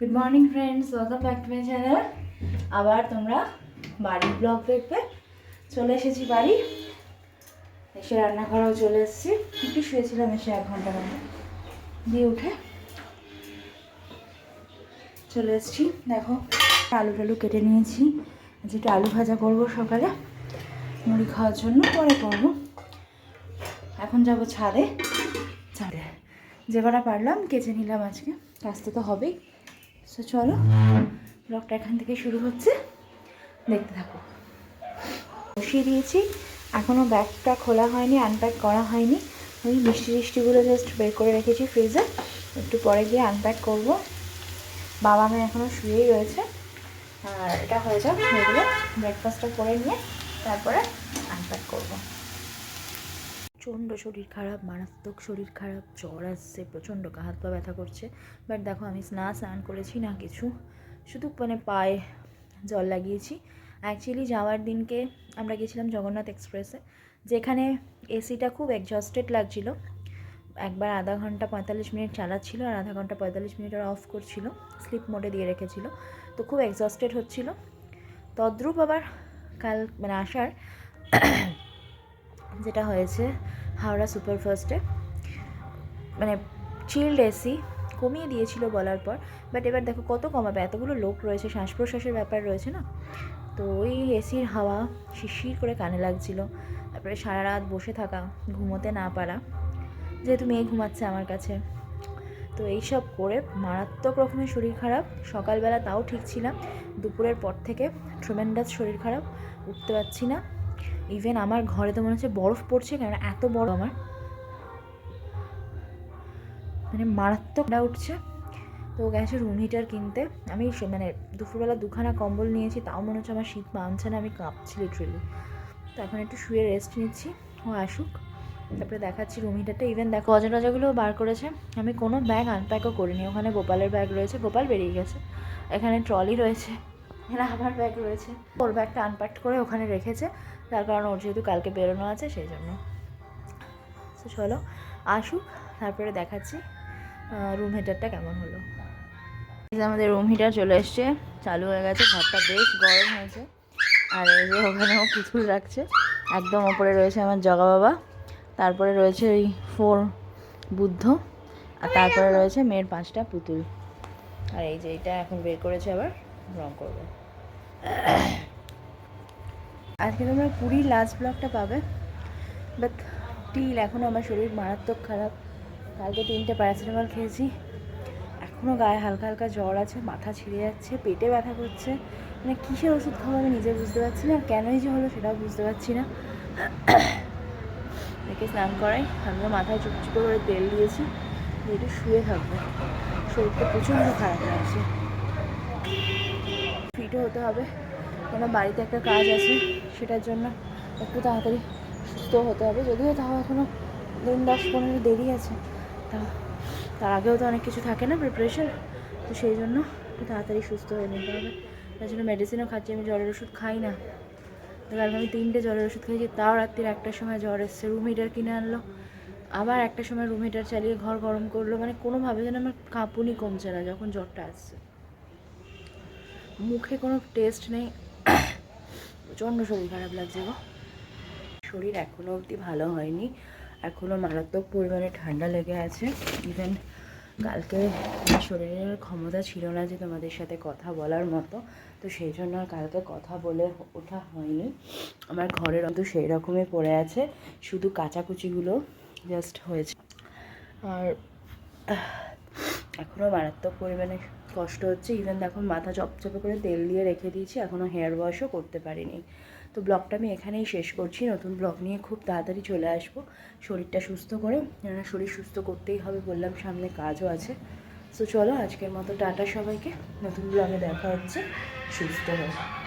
Good morning friends welcome back to my channel আবার তোমরা বাড়ির ব্লগ দেখবে চলে এসেছি বাড়ি। এসে রান্নাঘরেও চলে এসেছি। একটু শুয়েছিলাম, এসে এক ঘণ্টা মতো দিয়ে উঠে চলে এসেছি। দেখো, আলু টালু কেটে নিয়েছি। যেটা আলু ভাজা করব সকালে, মুড়ি খাওয়ার জন্য পরে করব। এখন যাব ছাদে। ছাদে। যে কটা পারলাম, কেচে নিলাম আজকে। কাজতে তো হবেই। সো চলো ব্লগটা এখান থেকে শুরু হচ্ছে। দেখতে থাকো। বসিয়ে দিয়েছি। এখনও ব্যাগটা খোলা হয়নি আনপ্যাক করা হয়নি। ওই মিষ্টি মিষ্টিগুলো জাস্ট বের করে রেখেছি ফ্রিজে একটু পরে গিয়ে আনপ্যাক করব। বাবা মেয়ে এখনও শুয়েই রয়েছে। আর এটা হয়ে যাক ব্রেকফাস্টটা করে নিয়ে তারপরে আনপ্যাক করব। প্রচণ্ড শরীর খারাপ, মারাত্মক শরীর খারাপ, জ্বর আসছে, প্রচণ্ড গা হাত পা ব্যথা করছে। বাট দেখো, আমি না স্নান করেছি না কিছু। শুধু মানে পায়ে জল লাগিয়েছি। অ্যাকচুয়ালি যাওয়ার দিনকে আমরা গেছিলাম জগন্নাথ এক্সপ্রেসে, যেখানে এসিটা খুব এক্সস্টেড লাগছিল। একবার আধা ঘণ্টা পঁয়তাল্লিশ মিনিট চালাচ্ছিল আর আধা ঘণ্টা পঁয়তাল্লিশ মিনিট ওরা অফ করছিল স্লিপ মোডে দিয়ে রেখেছিল। তো খুব এক্সস্টেড হচ্ছিল। তদ্রূপ আবার কাল মানে আসার যেটা হয়েছে হাওড়া সুপারফাস্টে মানে চিল্ড এসি কমিয়ে দিয়েছিল বলার পর। বাট এবার দেখো কত কমাবে, এতগুলো লোক রয়েছে শ্বাস প্রশ্বাসের ব্যাপার রয়েছে না? তো ওই এসির হাওয়া শিরশির করে কানে লাগছিল। তারপরে সারা রাত বসে থাকা, ঘুমোতে না পারা। যেহেতু মেয়ে ঘুমাচ্ছে আমার কাছে। তো এইসব করে মারাত্মক রকমের শরীর খারাপ। সকালবেলা তাও ঠিক ছিলাম। দুপুরের পর থেকে ট্রোমেন্ডাস শরীর খারাপ। উঠতে পারছি না। ইভেন আমার ঘরে তো মনে হচ্ছে বরফ পড়ছে কেন এত বড় আমার। মানে মারাত্মক উঠছে। তো গেছে রুম হিটার কিনতে। আমি মানে দুপুরবেলা দুখানা কম্বল নিয়েছি, তাও মনে হচ্ছে আমার শীত মানছে না, আমি কাঁপছি লিটারেলি তো এখন একটু শুয়ে রেস্ট নিচ্ছি, ও আসুক। তারপরে দেখাচ্ছি রুম হিটারটা ইভেন দেখো অজা টজাগুলোও বার করেছে। আমি কোনো ব্যাগ আনপ্যাকও করিনি। ওখানে গোপালের ব্যাগ রয়েছে। গোপাল বেরিয়ে গেছে। এখানে ট্রলি রয়েছে। এখানে আমার ব্যাগ রয়েছে। ওর ব্যাগটা আনপ্যাক করে ওখানে রেখেছে। তার কারণ ওর যেহেতু কালকে বেরোনো আছে, সেই জন্য। চলো, আসুক, তারপরে দেখাচ্ছি রুম হিটারটা কেমন হলো। এই যে আমাদের রুম হিটার চলে এসছে, চালু হয়ে গেছে, ঘরটা বেশ গরম হয়েছে। আর এই যে ওখানেও পুতুল রাখছে, একদম ওপরে রয়েছে আমার জগা বাবা, তারপরে রয়েছে ওই ফোর বুদ্ধ, আর তারপরে রয়েছে মেয়ের পাঁচটা পুতুল। আর এই যে এটা এখন বের করেছে আবার, রং করবে। আজকে তোমরা পুরীর লাস্ট ব্লগটা পাবে বাট টিল এখনও আমার শরীর মারাত্মক খারাপ। কালকে তিনটে প্যারাসিটামল খেয়েছি এখনও গায়ে হালকা হালকা জ্বর আছে, মাথা ছিঁড়ে যাচ্ছে, পেটে ব্যথা করছে। মানে কিসের ওষুধ খাব আমি নিজে বুঝতে পারছি না, কেনই যে হলো সেটাও বুঝতে পারছি না। দেখে স্নান করাই আমিও মাথায় চুপচুপে করে তেল দিয়েছি দিয়ে একটু শুয়ে থাকব। শরীরটা প্রচণ্ড খারাপ লাগছে। ফিটও হতে হবে। কেন বাড়িতে একটা কাজ আছে, সেটার জন্য একটু তাড়াতাড়ি সুস্থ হতে হবে। যদিও তাও এখনও দিন দশ পনেরো দেরি আছে, তা তার আগেও তো অনেক কিছু থাকে না প্রিপারেশন তো সেই জন্য একটু তাড়াতাড়ি সুস্থ হয়ে নিতে হবে। তার জন্য মেডিসিনও খাচ্ছি, আমি জ্বরের ওষুধ খাই না। কালকে আমি তিনটে জ্বরের ওষুধ খেয়েছি তাও রাত্রির একটার সময় জ্বর এসছে রুম হিটার কিনে আনলো। আবার একটা সময় রুম হিটার চালিয়ে ঘর গরম করল মানে কোনোভাবে যেন আমার কাঁপুনি কমছে না যখন জ্বরটা আসছে। মুখে কোনো টেস্ট নেই প্রচণ্ড শরীর খারাপ লাগছে গো। শরীর এখনও অবধি ভালো হয়নি। এখনও মারাত্মক পরিমাণে ঠান্ডা লেগে আছে। ইভেন কালকে শরীরের ক্ষমতা ছিল না যে তোমাদের সাথে কথা বলার মতো। তো সেই জন্য আর কালকে কথা বলে ওঠা হয়নি। আমার ঘরের অন্ত সেই রকমই পড়ে আছে। শুধু কাচাকুচিগুলো জাস্ট হয়েছে। আর এখনও মারাত্মক পরিমাণে কষ্ট হচ্ছে। ইভেন দেখো মাথা চপচপে করে তেল দিয়ে রেখে দিয়েছি এখনও হেয়ার ওয়াশও করতে পারিনি। তো ব্লগটা আমি এখানেই শেষ করছি। নতুন ব্লগ নিয়ে খুব তাড়াতাড়ি চলে আসব। শরীরটা সুস্থ করে, কেননা শরীর সুস্থ করতেই হবে বললাম, সামনে কাজও আছে। সো চলো আজকের মতো টাটা সবাইকে। নতুন ব্লগে দেখা হচ্ছে। সুস্থ হয়ে